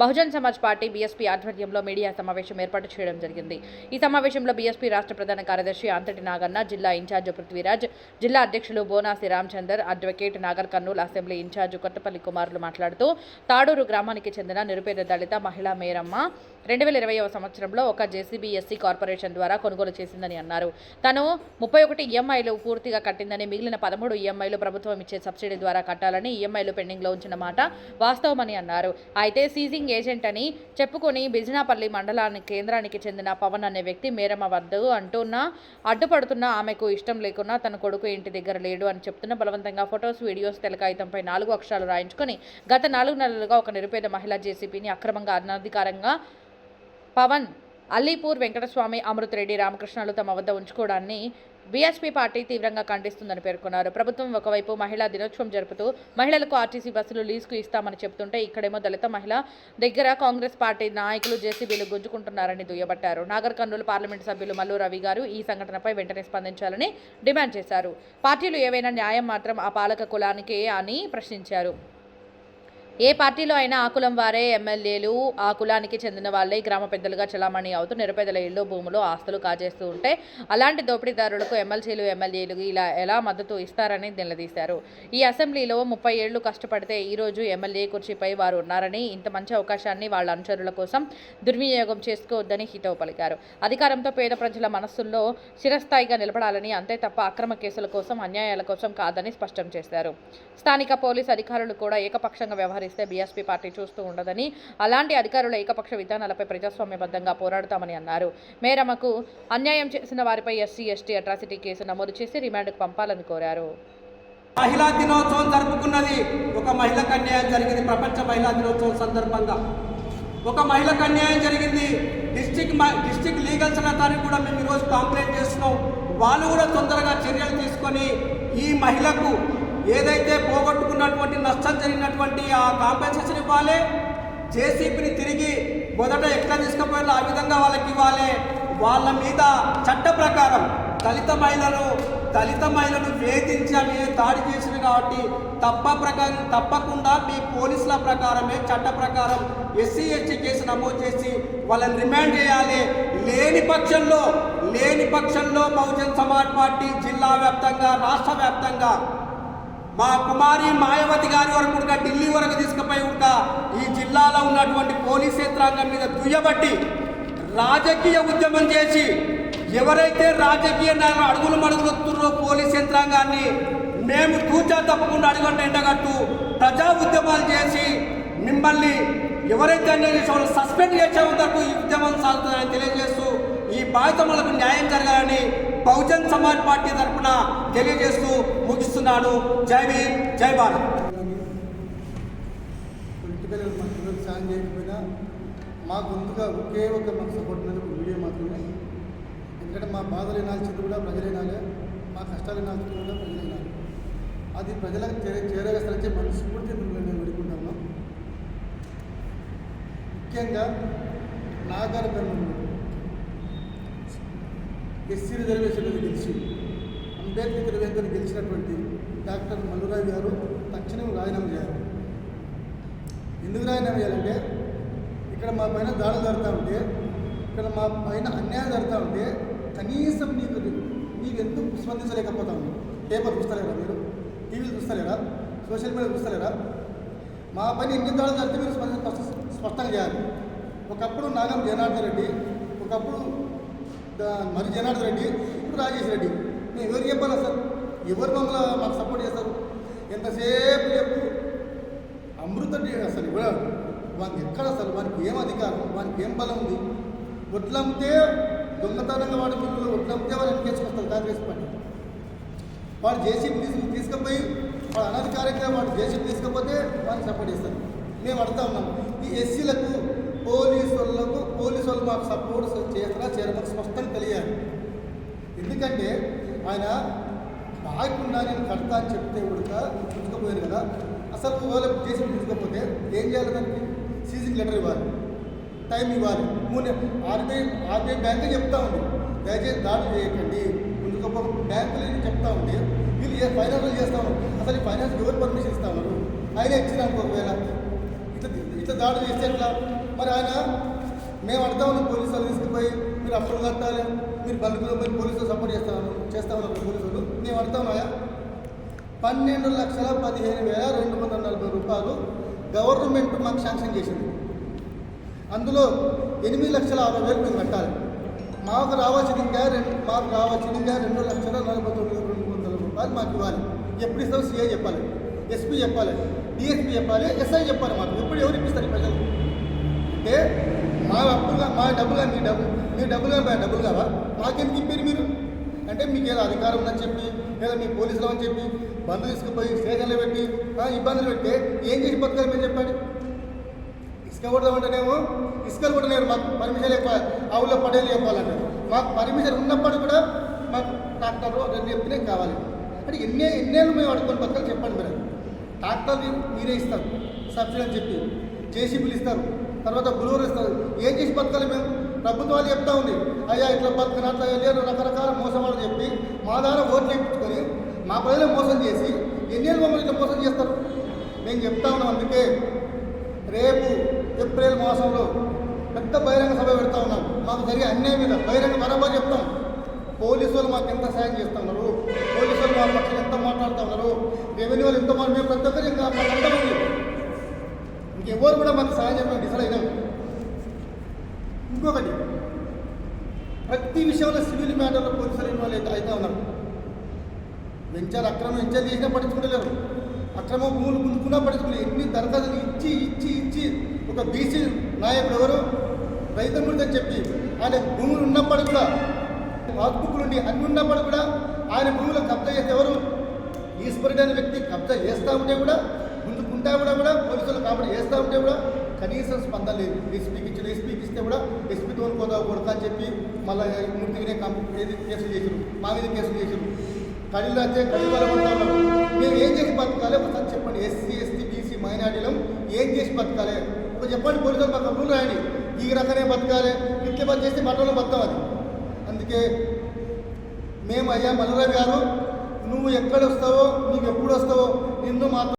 Bahujan Samaj party BSP ఆధ్వర్యంలో media సమావేశం ఏర్పాటు చేయడం జరిగింది. ఈ సమావేశంలో బీఎస్పీ రాష్ట్ర ప్రధాన కార్యదర్శి అంతటి నాగన్న జిల్లా ఇన్ఛార్జ్ పృథ్వీరాజ్ జిల్లా అధ్యక్షులు Bonasi Ramachandar advocate Nagar Kurnool assembly in charge Kothapalli కుమారులు మాట్లాడుతూ తాడూరు గ్రామానికి చెందిన నిరుపేద దళిత మహిళా మేరమ్మ రెండు వేల ఇరవైవ సంవత్సరంలో ఒక జేసీబీ ఎస్సీ కార్పొరేషన్ ద్వారా కొనుగోలు చేసిందని అన్నారు. తను ముప్పై ఒకటి ఈఎంఐలు పూర్తిగా కట్టిందని మిగిలిన పదమూడు ఈఎంఐలు ప్రభుత్వం ఇచ్చే సబ్సిడీ ద్వారా కట్టాలని ఈఎంఐలు పెండింగ్లో ఉంచిన మాట వాస్తవమని అన్నారు. అయితే సీజింగ్ ఏజెంట్ అని చెప్పుకొని బిజినాపల్లి మండలానికి కేంద్రానికి చెందిన పవన్ అనే వ్యక్తి మేరమ్మ వద్దు అంటున్నా. అడ్డుపడుతున్న ఆమెకు ఇష్టం లేకున్నా తన కొడుకు ఇంటి దగ్గర లేడు అని చెప్తున్న బలవంతంగా ఫొటోస్ వీడియోస్ తెలకాయితంపై నాలుగు అక్షరాలు రాయించుకొని గత నాలుగు నెలలుగా ఒక నిరుపేద మహిళా జేసీపీని అక్రమంగా అనధికారంగా పవన్ అల్లీపూర్ వెంకటస్వామి అమృతరెడ్డి రామకృష్ణలు తమ వద్ద ఉంచుకోవడాన్ని బీఎస్పీ పార్టీ తీవ్రంగా ఖండిస్తుందని పేర్కొన్నారు. ప్రభుత్వం ఒకవైపు మహిళా దినోత్సవం జరుపుతూ మహిళలకు ఆర్టీసీ బస్సులు లీజుకు ఇస్తామని చెబుతుంటే ఇక్కడేమో దళిత మహిళ దగ్గర కాంగ్రెస్ పార్టీ నాయకులు జేసీబీలు గుంజుకుంటున్నారని దుయ్యబట్టారు. నాగర్ కర్నూలు పార్లమెంటు సభ్యులు మల్లు రవి గారు ఈ సంఘటనపై వెంటనే స్పందించాలని డిమాండ్ చేశారు. పార్టీలు ఏవైనా న్యాయం మాత్రం ఆ పాలక కులానికే అని ప్రశ్నించారు. ఏ పార్టీలో అయినా ఆ కులం వారే ఎమ్మెల్యేలు. ఆ కులానికి చెందిన వాళ్ళే గ్రామ పెద్దలుగా చలామణి అవుతూ నిరుపేదల ఇళ్ళు భూములు ఆస్తులు కాజేస్తూ ఉంటే అలాంటి దోపిడీదారులకు ఎమ్మెల్సీలు ఎమ్మెల్యేలు ఇలా ఎలా మద్దతు ఇస్తారని నిలదీశారు. ఈ అసెంబ్లీలో ముప్పై ఏళ్ళు కష్టపడితే ఈ రోజు ఎమ్మెల్యే కుర్చీపై వారు ఉన్నారని ఇంత మంచి అవకాశాన్ని వాళ్ళ అనుచరుల కోసం దుర్వినియోగం చేసుకోవద్దని హితవు పలికారు. అధికారంతో పేద ప్రజల మనస్సుల్లో చిరస్థాయిగా నిలబడాలని అంతే తప్ప అక్రమ కేసుల కోసం అన్యాయాల కోసం కాదని స్పష్టం చేశారు. స్థానిక పోలీస్ అధికారులు కూడా ఏకపక్షంగా చేస్తే బీఎస్పీ పార్టీ చూస్తూ ఉండదని అలాంటి అధికారుల ఏకపక్ష విధానాలపై ప్రజాస్వామ్యబద్ధంగా పోరాడుతామని అన్నారు. మేరమ్మకు అన్యాయం చేసిన వారిపై ఎస్సీ ఎస్టీ అట్రాసిటీ కేసు నమోదు చేసి రిమాండ్కు పంపాలని కోరారు. మహిళా దినోత్సవం జరుపుకున్నది ఒక మహిళకు అన్యాయం జరిగింది ప్రపంచ మహిళా దినోత్సవం సందర్భంగా. ఒక మహిళకు అన్యాయం జరిగింది డిస్టిక్ డిస్టిక్ లీగల్ సెక్రటరీ కూడా మేము ఈరోజు కంప్లైంట్ చేస్తున్నాం. వాళ్ళు కూడా తొందరగా చర్యలు తీసుకొని ఈ మహిళకు ఏదైతే పోగొట్టుకున్నటువంటి నష్టం జరిగినటువంటి ఆ కాంపెన్సేషన్ ఇవ్వాలి జేసీబీని తిరిగి మొదట ఎట్లా తీసుకుపోయారో ఆ విధంగా వాళ్ళకి ఇవ్వాలి. వాళ్ళ మీద చట్ట ప్రకారం దళిత మహిళలు దళిత మహిళను వేధించి అవి దాడి చేసింది కాబట్టి తప్ప ప్రకారం తప్పకుండా మీ పోలీసుల ప్రకారమే చట్ట ప్రకారం ఎస్సీ ఎస్టీ కేసు నమోదు చేసి వాళ్ళని రిమాండ్ చేయాలి. లేని పక్షంలో లేని పక్షంలో బహుజన్ సమాజ్ పార్టీ జిల్లా వ్యాప్తంగా రాష్ట్ర వ్యాప్తంగా మా కుమారి మాయావతి గారి వరకు కూడా ఢిల్లీ వరకు తీసుకుపోయి కూడా ఈ జిల్లాలో ఉన్నటువంటి పోలీస్ యంత్రాంగం మీద దుయ్యబట్టి రాజకీయ ఉద్యమం చేసి ఎవరైతే రాజకీయ అడుగులు మడుగులుతున్నారో పోలీస్ యంత్రాంగాన్ని మేము తూచా తప్పకుండా అడుగంట ఎండగట్టు ప్రజా ఉద్యమాలు చేసి మిమ్మల్ని ఎవరైతే అన్యాయం వాళ్ళు సస్పెండ్ చేసే వరకు ఈ ఉద్యమం సాగుతుందని తెలియజేస్తూ ఈ బాధితములకు న్యాయం జరగాలని బహుజన్ సమాజ్ పార్టీ తరఫున తెలియజేస్తూ ముగిస్తున్నాను. జై భీమ్ జై భారత్. పొలిటికల్ మనుషులకు సాయం చేయకపోయినా మాకు ముందుగా ఒకే ఒక మాకు సపోర్ట్ ఒక మీడియా మాత్రమే. ఎందుకంటే మా బాధలు వినాల్సింది కూడా ప్రజలు మా కష్టాలు వినాల్సింది కూడా ప్రజలు అది ప్రజలకు చేరే చేరవేస్తారని మనస్ఫూర్తి మేము నేను ముఖ్యంగా నాగారు కర్నూలు ఎస్సీ రిజర్వేషన్లు గెలిచి అంబేద్కర్ రిజర్వేషన్ గెలిచినటువంటి డాక్టర్ మల్లురావు గారు తక్షణం రాజీనామా చేయాలి. ఎందుకు రాజీనామా చేయాలంటే ఇక్కడ మా పైన దాడులు జరుగుతూ ఉంటే ఇక్కడ మా పైన అన్యాయం జరుగుతూ ఉంటే కనీసం నీకు నీకు ఎందుకు స్పందించలేకపోతా పేపర్ చూస్తలేరా మీరు? టీవీలు చూస్తలేరా? Social media చూస్తలేరా? మా పైన ఎన్ని దాడులు జరిగితే మీరు స్పష్టంగా చేయాలి. ఒకప్పుడు నాగం జనార్దన్ రెడ్డి ఒకప్పుడు మరి జనార్దన్ రెడ్డి ఇప్పుడు రాజేష్ రెడ్డి. మేము ఎవరు చెప్పాలా సార్? ఎవరు మమ్మల్ని మాకు సపోర్ట్ చేస్తారు? ఎంతసేపు చెప్పు. అమృత డి- అసలు ఇవ్వడు వానికి ఎక్కడ అసలు? వానికి ఏం అధికారం? వానికి ఏం బలం ఉంది? ఒట్లమ్మితే దొంగతనంగా వాడి మిల్లులో ఒట్లమ్మితే వాడు ఎన్నికేసుకొస్తారు కాంగ్రెస్ పార్టీ. వాడు జేసీబీ తీసుకు తీసుకుపోయి వాడు అనధికారికంగా వాడు జేసీబీ తీసుకపోతే వాడిని సపోర్ట్ చేస్తారు. మేము అడుగుతా ఉన్నాం. ఈ ఎస్సీలకు పోలీసులకు పోలీసులు మాకు సపోర్ట్ చేస్తారా చేయడం స్పష్టంగా తెలియాలి. ఎందుకంటే ఆయన బాగుండా నేను కడతా అని చెప్తే ఉడక చూసుకుపోయారు కదా. అసలు ఒకవేళ చేసి తీసుకోకపోతే ఏం చేయాలి దానికి సీజింగ్ లెటర్ ఇవ్వాలి. టైం ఇవ్వాలి. మూడు ఆర్బీఐ ఆర్బీఐ బ్యాంక్ చెప్తా ఉంది. దయచేసి దాడి చేయకండి. ముందుకు బ్యాంకులు చెప్తా ఉంది. వీళ్ళు ఏ ఫైనాన్షియల్ చేస్తా అసలు ఈ ఫైనాన్స్ ఎవరు పర్మిషన్ ఇస్తాము ఆయన ఇచ్చినాక ఒకవేళ ఇట్లా ఇట్లా దాడి చేస్తే ఎట్లా మరి ఆయన మేము అడతామని పోలీసు వాళ్ళు తీసుకుపోయి మీరు అప్పులు కట్టాలి మీరు బల్బులు మీరు పోలీసులు సపోర్ట్ చేస్తాను చేస్తామని పోలీసులు. మేము అడతామయ్యా పన్నెండు లక్షల పదిహేను వేల రెండు వందల నలభై రూపాయలు గవర్నమెంట్ మాకు శాంక్షన్ చేసింది. అందులో ఎనిమిది లక్షల అరవై వేలు మేము కట్టాలి. మాకు రావాల్సింది ఇంకా రెండు మాకు రావాల్సింది ఇంకా రెండు లక్షల నలభై తొమ్మిది రెండు వందల రూపాయలు మాకు ఇవ్వాలి. ఎప్పుడు ఇస్తాం సీఏ చెప్పాలి ఎస్పీ చెప్పాలి డిఎస్పీ చెప్పాలి ఎస్ఐ చెప్పాలి మాకు. ఎప్పుడు ఎవరు ఇప్పిస్తారు ప్రజలు? అంటే మా అప్పులుగా మా డబ్బులుగా మీ డబ్బు మీ డబ్బులుగా మా డబ్బులు కావా? మాకెందుకు ఇప్పారు మీరు? అంటే మీకు ఏదో అధికారం ఉందని చెప్పి లేదా మీ పోలీసులు అని చెప్పి బంధు తీసుకుపోయి స్టేషన్లో పెట్టి ఇబ్బందులు పెడితే ఏం చేసి బతకాలి మీరు చెప్పండి? ఇసుక కొడదామంటేనేమో ఇసుకలు కూడా లేరు మాకు పర్మిషన్ ఎక్కువ ఊళ్ళో పడేలు చెప్పాలంటారు మాకు పర్మిషన్ ఉన్నప్పుడు కూడా మాకు ట్రాక్టర్ రెండు చెప్పినే కావాలి? అంటే ఎన్ని ఎన్నేళ్ళు మేము అడుగుకొని బతకాలి చెప్పండి మీరు. ట్రాక్టర్ మీరే ఇస్తారు సబ్సిడీ అని చెప్పి జేసీబీలు ఇస్తారు. తర్వాత గురువులు ఇస్తారు ఏం చేసి బతకాలి మేము? ప్రభుత్వాలు చెప్తా ఉంది. అయ్యా ఇట్లా బతకని అట్లా లేరు రకరకాల మోసమాలు చెప్పి మా ద్వారా ఓట్లు ఇప్పించుకొని మా ప్రజలు మోసం చేసి ఎన్నేళ్ళు మమ్మల్ని ఇట్లా మోసం చేస్తారు? మేము చెప్తా ఉన్నాం అందుకే. రేపు ఏప్రిల్ మాసంలో పెద్ద బహిరంగ సభ పెడతా ఉన్నాం. మాకు జరిగే అన్యాయం మీద బహిరంగ బరాబర్ చెప్తాం. పోలీసు వాళ్ళు మాకు ఎంత సాయం చేస్తున్నారు పోలీసు వాళ్ళు మా పక్షాలు ఎంత మాట్లాడుతూ ఉన్నారు? రెవెన్యూ వాళ్ళు ఎంత మేము ప్రతి ఒక్కరు ఇంకా మాకు అంతమంది. ఎవరు కూడా మాకు సహాయం చేయడం డిసైడ్ అయినాం ఇంకొకటి ప్రతి విషయంలో సివిల్ మ్యాటర్లో పోలీసులు ఇన్వాల్వ్ అయితే అయితే ఉన్నారు. వెంచర్ అక్రమం వెంచర్ చేసినా పట్టించుకోలేరు. అక్రమ భూములు గుంజుకున్నా పట్టించుకోలేదు ఎన్ని దరఖాస్తులు ఇచ్చి ఇచ్చి ఇచ్చి ఒక బీసీ నాయకుడు ఎవరు రైతముడితో చెప్పి ఆయన భూములు ఉన్నప్పుడు కూడా పాస్బుక్లు ఉండి అన్ని ఉన్నప్పుడు కూడా ఆయన భూములు కబ్జా చేస్తే ఎవరు ఈశ్వరుడు అనే వ్యక్తి కబ్జా చేస్తూ ఉంటే కూడా ఉంటా కూడా కూడా పోలీసులు కాబట్టి చేస్తూ ఉంటే కూడా కనీసం స్పందన లేదు. ఎస్పీకి ఇచ్చిన ఎస్పీకి ఇస్తే కూడా ఎస్పీ తోని పోతా కొడతా అని చెప్పి మళ్ళీ ముందుగానే ఏది కేసులు చేసారు మా మీద కేసులు చేసారు కళ్ళు అయితే కళ్ళు మేము ఏం చేసి బతకాలి? ఒకసారి చెప్పండి. ఎస్సీ ఎస్టీ బీసీ మైనార్టీలం ఏం చేసి బతకాలి? ఒక చెప్పండి పోలీసులు మాకు రూల్ రాయండి. ఈ రకమే బతకాలి. ఇంటి బతు చేస్తే బట్టలు బతాం అది. అందుకే మేము అయ్యా మల్లురావు గారు నువ్వు ఎక్కడ వస్తావో నువ్వు ఎప్పుడు వస్తావో నిన్ను మాత్రం